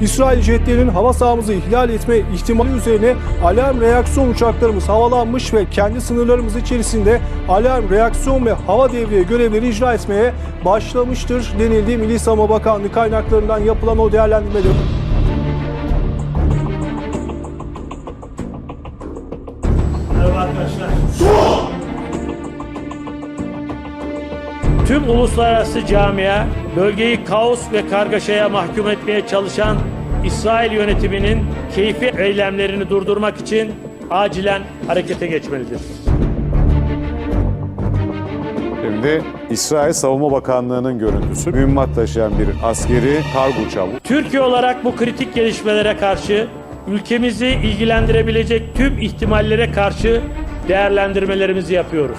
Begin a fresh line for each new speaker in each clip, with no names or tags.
İsrail jetlerinin hava sahamızı ihlal etme ihtimali üzerine alarm reaksiyon uçaklarımız havalanmış ve kendi sınırlarımız içerisinde alarm reaksiyon ve hava devriye görevleri icra etmeye başlamıştır denildi. Milli Savunma Bakanlığı kaynaklarından yapılan o değerlendirmede.
Merhaba arkadaşlar. Tüm uluslararası camia bölgeyi kaos ve kargaşaya mahkum etmeye çalışan İsrail yönetiminin keyfi eylemlerini durdurmak için acilen harekete geçmelidir.
Şimdi İsrail Savunma Bakanlığı'nın görüntüsü. Mühimmat taşıyan bir askeri kargo uçağı.
Türkiye olarak bu kritik gelişmelere karşı ülkemizi ilgilendirebilecek tüm ihtimallere karşı değerlendirmelerimizi yapıyoruz.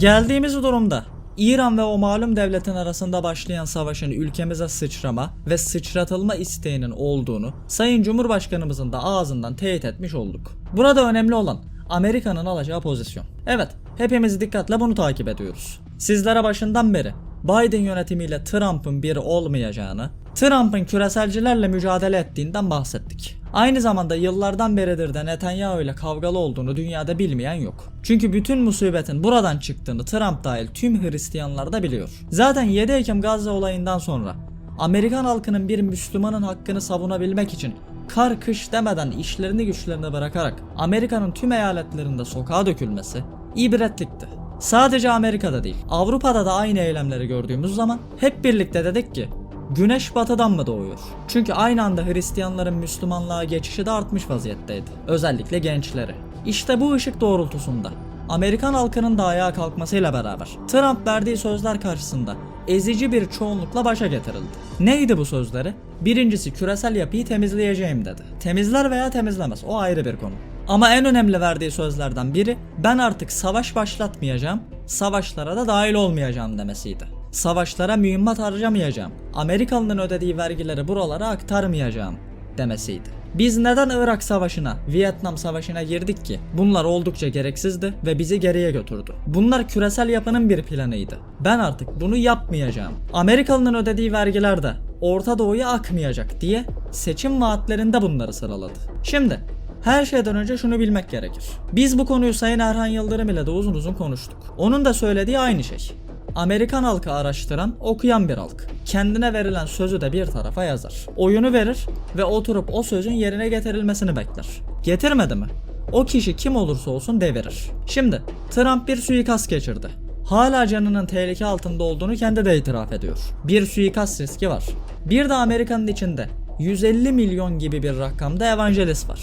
Geldiğimiz durumda İran ve o malum devletin arasında başlayan savaşın ülkemize sıçrama ve sıçratılma isteğinin olduğunu Sayın Cumhurbaşkanımızın da ağzından teyit etmiş olduk. Burada önemli olan Amerika'nın alacağı pozisyon. Evet, hepimiz dikkatle bunu takip ediyoruz. Sizlere başından beri Biden yönetimiyle Trump'ın bir olmayacağını, Trump'ın küreselcilerle mücadele ettiğinden bahsettik. Aynı zamanda yıllardan beridir de Netanyahu ile kavgalı olduğunu dünyada bilmeyen yok. Çünkü bütün musibetin buradan çıktığını Trump dahil tüm Hristiyanlar da biliyor. Zaten 7 Ekim Gazze olayından sonra Amerikan halkının bir Müslümanın hakkını savunabilmek için kar kış demeden işlerini güçlerini bırakarak Amerika'nın tüm eyaletlerinde sokağa dökülmesi ibretlikti. Sadece Amerika'da değil, Avrupa'da da aynı eylemleri gördüğümüz zaman hep birlikte dedik ki Güneş batıdan mı doğuyor? Çünkü aynı anda Hristiyanların Müslümanlığa geçişi de artmış vaziyetteydi. Özellikle gençleri. İşte bu ışık doğrultusunda Amerikan halkının da ayağa kalkmasıyla beraber Trump verdiği sözler karşısında ezici bir çoğunlukla başa getirildi. Neydi bu sözleri? Birincisi küresel yapıyı temizleyeceğim dedi. Temizler veya temizlemez o ayrı bir konu. Ama en önemli verdiği sözlerden biri ben artık savaş başlatmayacağım, savaşlara da dahil olmayacağım demesiydi. Savaşlara mühimmat harcamayacağım, Amerikalı'nın ödediği vergileri buralara aktarmayacağım demesiydi. Biz neden Irak Savaşı'na, Vietnam Savaşı'na girdik ki? Bunlar oldukça gereksizdi ve bizi geriye götürdü. Bunlar küresel yapının bir planıydı. Ben artık bunu yapmayacağım. Amerikalı'nın ödediği vergiler de Orta Doğu'ya akmayacak diye seçim vaatlerinde bunları sıraladı. Şimdi her şeyden önce şunu bilmek gerekir. Biz bu konuyu Sayın Erhan Yıldırım ile de uzun uzun konuştuk. Onun da söylediği aynı şey. Amerikan halkı araştıran, okuyan bir halk. Kendine verilen sözü de bir tarafa yazar. Oyunu verir ve oturup o sözün yerine getirilmesini bekler. Getirmedi mi? O kişi kim olursa olsun devirir. Şimdi Trump bir suikast geçirdi. Hala canının tehlike altında olduğunu kendi de itiraf ediyor. Bir suikast riski var. Bir de Amerika'nın içinde 150 milyon gibi bir rakamda evangelist var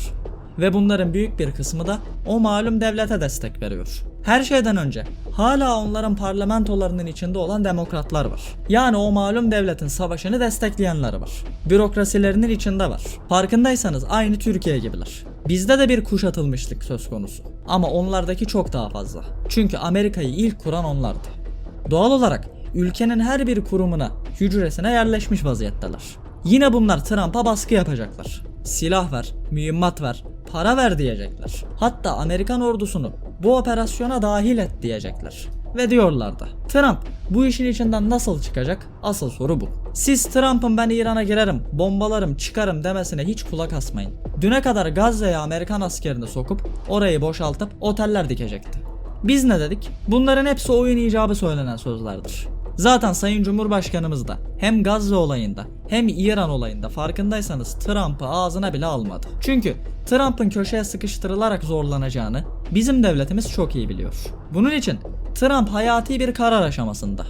ve bunların büyük bir kısmı da o malum devlete destek veriyor. Her şeyden önce hala onların parlamentolarının içinde olan demokratlar var. Yani o malum devletin savaşını destekleyenler var. Bürokrasilerinin içinde var. Farkındaysanız aynı Türkiye gibiler. Bizde de bir kuşatılmışlık söz konusu. Ama onlardaki çok daha fazla. Çünkü Amerika'yı ilk kuran onlardı. Doğal olarak ülkenin her bir kurumuna, hücresine yerleşmiş vaziyetteler. Yine bunlar Trump'a baskı yapacaklar. Silah ver, mühimmat ver, para ver diyecekler. Hatta Amerikan ordusunu bu operasyona dahil et diyecekler. Ve diyorlar da Trump bu işin içinden nasıl çıkacak? Asıl soru bu. Siz Trump'ın ben İran'a girerim, bombalarım, çıkarım demesine hiç kulak asmayın. Düne kadar Gazze'ye Amerikan askerini sokup orayı boşaltıp oteller dikecekti. Biz ne dedik? Bunların hepsi oyun icabı söylenen sözlerdir. Zaten Sayın Cumhurbaşkanımız da hem Gazze olayında hem İran olayında farkındaysanız Trump'ı ağzına bile almadı. Çünkü Trump'ın köşeye sıkıştırılarak zorlanacağını bizim devletimiz çok iyi biliyor. Bunun için Trump hayati bir karar aşamasında.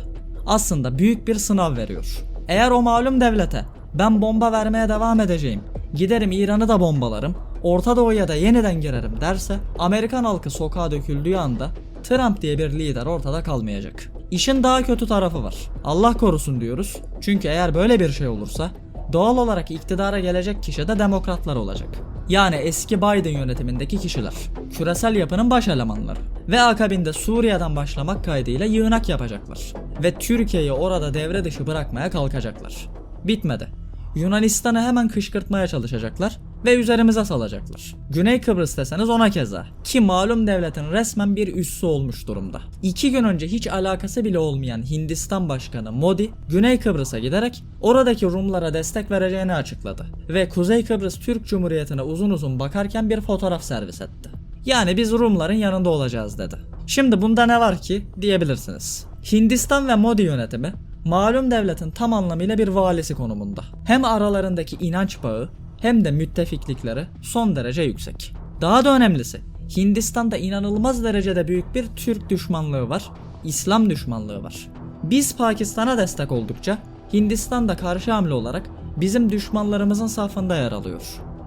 Aslında büyük bir sınav veriyor. Eğer o malum devlete ben bomba vermeye devam edeceğim, giderim İran'ı da bombalarım, Orta Doğu'ya da yeniden girerim derse Amerikan halkı sokağa döküldüğü anda Trump diye bir lider ortada kalmayacak. İşin daha kötü tarafı var. Allah korusun diyoruz. Çünkü eğer böyle bir şey olursa doğal olarak iktidara gelecek kişi de demokratlar olacak. Yani eski Biden yönetimindeki kişiler. Küresel yapının baş elemanları. Ve akabinde Suriye'den başlamak kaydıyla yığınak yapacaklar. Ve Türkiye'yi orada devre dışı bırakmaya kalkacaklar. Bitmedi. Yunanistan'ı hemen kışkırtmaya çalışacaklar ve üzerimize salacaklar. Güney Kıbrıs deseniz ona keza. Ki malum devletin resmen bir üssü olmuş durumda. İki gün önce hiç alakası bile olmayan Hindistan Başkanı Modi, Güney Kıbrıs'a giderek oradaki Rumlara destek vereceğini açıkladı. Ve Kuzey Kıbrıs Türk Cumhuriyeti'ne uzun uzun bakarken bir fotoğraf servis etti. Yani biz Rumların yanında olacağız dedi. Şimdi bunda ne var ki diyebilirsiniz. Hindistan ve Modi yönetimi malum devletin tam anlamıyla bir valisi konumunda. Hem aralarındaki inanç bağı hem de müttefiklikleri son derece yüksek. Daha da önemlisi Hindistan'da inanılmaz derecede büyük bir Türk düşmanlığı var, İslam düşmanlığı var. Biz Pakistan'a destek oldukça Hindistan da karşı hamle olarak bizim düşmanlarımızın safında yer alıyor.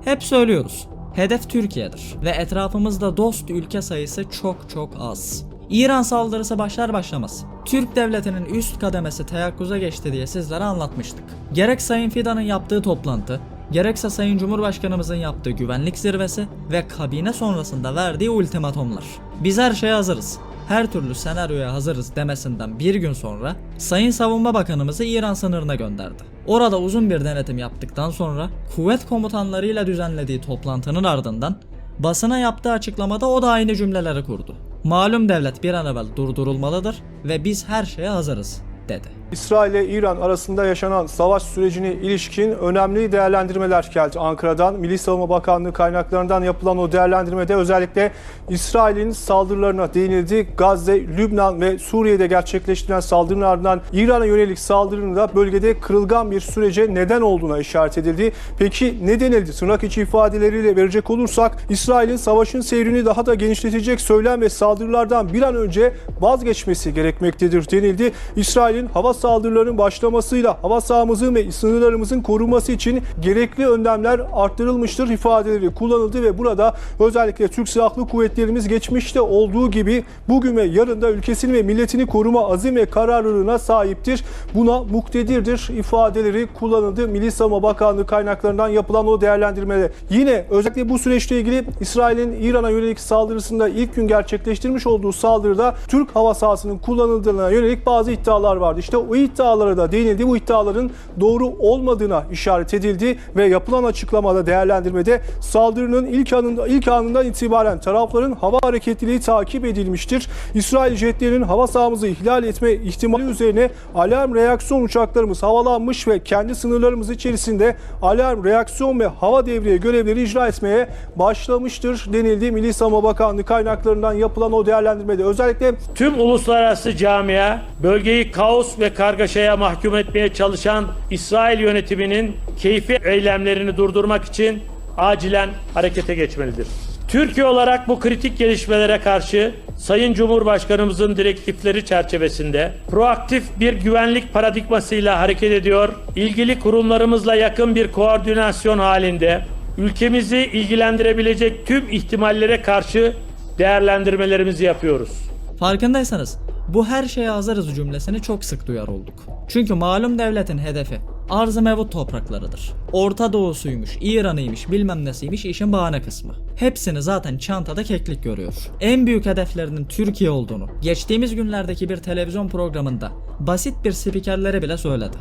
Hep söylüyoruz. Hedef Türkiye'dir ve etrafımızda dost ülke sayısı çok çok az. İran saldırısı başlar başlamaz. Türk devletinin üst kademesi teyakkuza geçti diye sizlere anlatmıştık. Gerek Sayın Fidan'ın yaptığı toplantı, gerekse Sayın Cumhurbaşkanımızın yaptığı güvenlik zirvesi ve kabine sonrasında verdiği ultimatomlar. Biz her şeye hazırız. Her türlü senaryoya hazırız demesinden bir gün sonra Sayın Savunma Bakanımızı İran sınırına gönderdi. Orada uzun bir denetim yaptıktan sonra kuvvet komutanlarıyla düzenlediği toplantının ardından basına yaptığı açıklamada o da aynı cümleleri kurdu. Malum devlet bir an evvel durdurulmalıdır ve biz her şeye hazırız dedi.
İsrail ile İran arasında yaşanan savaş sürecine ilişkin önemli değerlendirmeler geldi Ankara'dan. Milli Savunma Bakanlığı kaynaklarından yapılan o değerlendirmede özellikle İsrail'in saldırılarına değinildi. Gazze, Lübnan ve Suriye'de gerçekleştirilen saldırının ardından İran'a yönelik saldırının da bölgede kırılgan bir sürece neden olduğuna işaret edildi. Peki ne denildi? Tırnak içi ifadeleriyle verecek olursak İsrail'in savaşın seyrini daha da genişletecek söylem ve saldırılardan bir an önce vazgeçmesi gerekmektedir denildi. İsrail'in hava saldırılarının başlamasıyla hava sahamızın ve sınırlarımızın korunması için gerekli önlemler arttırılmıştır ifadeleri kullanıldı ve burada özellikle Türk Silahlı Kuvvetlerimiz geçmişte olduğu gibi bugün ve yarın da ülkesini ve milletini koruma azim ve kararlılığına sahiptir. Buna muktedirdir ifadeleri kullanıldı. Milli Savunma Bakanlığı kaynaklarından yapılan o değerlendirmede. Yine özellikle bu süreçle ilgili İsrail'in İran'a yönelik saldırısında ilk gün gerçekleştirmiş olduğu saldırıda Türk hava sahasının kullanıldığına yönelik bazı iddialar vardı. İşte o iddialara da değinildi. Bu iddiaların doğru olmadığına işaret edildi ve yapılan açıklamada değerlendirmede saldırının ilk anında ilk anından itibaren tarafların hava hareketliliği takip edilmiştir. İsrail jetlerinin hava sahamızı ihlal etme ihtimali üzerine alarm reaksiyon uçaklarımız havalanmış ve kendi sınırlarımız içerisinde alarm reaksiyon ve hava devriye görevleri icra etmeye başlamıştır denildi. Milli Savunma Bakanlığı kaynaklarından yapılan o değerlendirmede özellikle
Tüm uluslararası camia bölgeyi kaos ve kargaşaya mahkum etmeye çalışan İsrail yönetiminin keyfi eylemlerini durdurmak için acilen harekete geçmelidir. Türkiye olarak bu kritik gelişmelere karşı Sayın Cumhurbaşkanımızın direktifleri çerçevesinde proaktif bir güvenlik paradigmasıyla hareket ediyor, ilgili kurumlarımızla yakın bir koordinasyon halinde ülkemizi ilgilendirebilecek tüm ihtimallere karşı değerlendirmelerimizi yapıyoruz.
Farkındaysanız bu her şeye hazırız cümlesini çok sık duyar olduk. Çünkü malum devletin hedefi arz-ı mevut topraklarıdır. Orta Doğu'suymuş, İran'ıymış, bilmem nesiymiş işin bahane kısmı. Hepsini zaten çantada keklik görüyor. En büyük hedeflerinin Türkiye olduğunu geçtiğimiz günlerdeki bir televizyon programında basit bir spikerlere bile söyledi.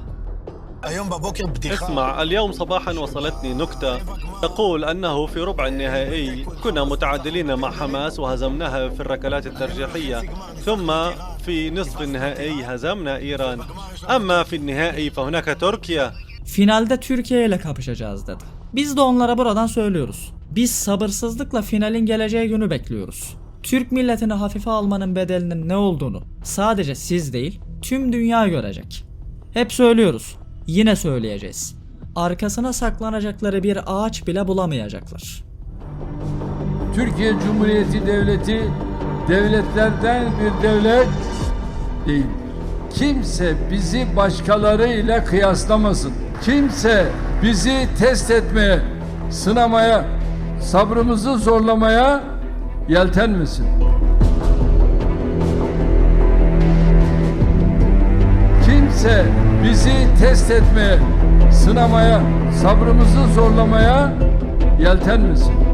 اليوم ببكر بتخاف
اسمع اليوم صباحا وصلتني نكتة تقول أنه في ربع النهائي كنا متعادلين مع حماس وهزمناها في الركلات الترجيحية ثم في نصف النهائي هزمنا إيران أما في النهائي فهناك تركيا
Finalde Türkiye ile kapışacağız dedi. Biz de onlara buradan söylüyoruz. Biz sabırsızlıkla finalin geleceği günü bekliyoruz. Türk milletini hafife almanın bedelinin ne olduğunu sadece siz değil, tüm dünya görecek. Hep söylüyoruz. Yine söyleyeceğiz. Arkasına saklanacakları bir ağaç bile bulamayacaklar.
Türkiye Cumhuriyeti Devleti devletlerden bir devlet değil. Kimse bizi başkalarıyla kıyaslamasın. Kimse bizi test etmeye, sınamaya, sabrımızı zorlamaya yeltenmesin. Kimse bizi test etmeye, sınamaya, sabrımızı zorlamaya yeltenmesin.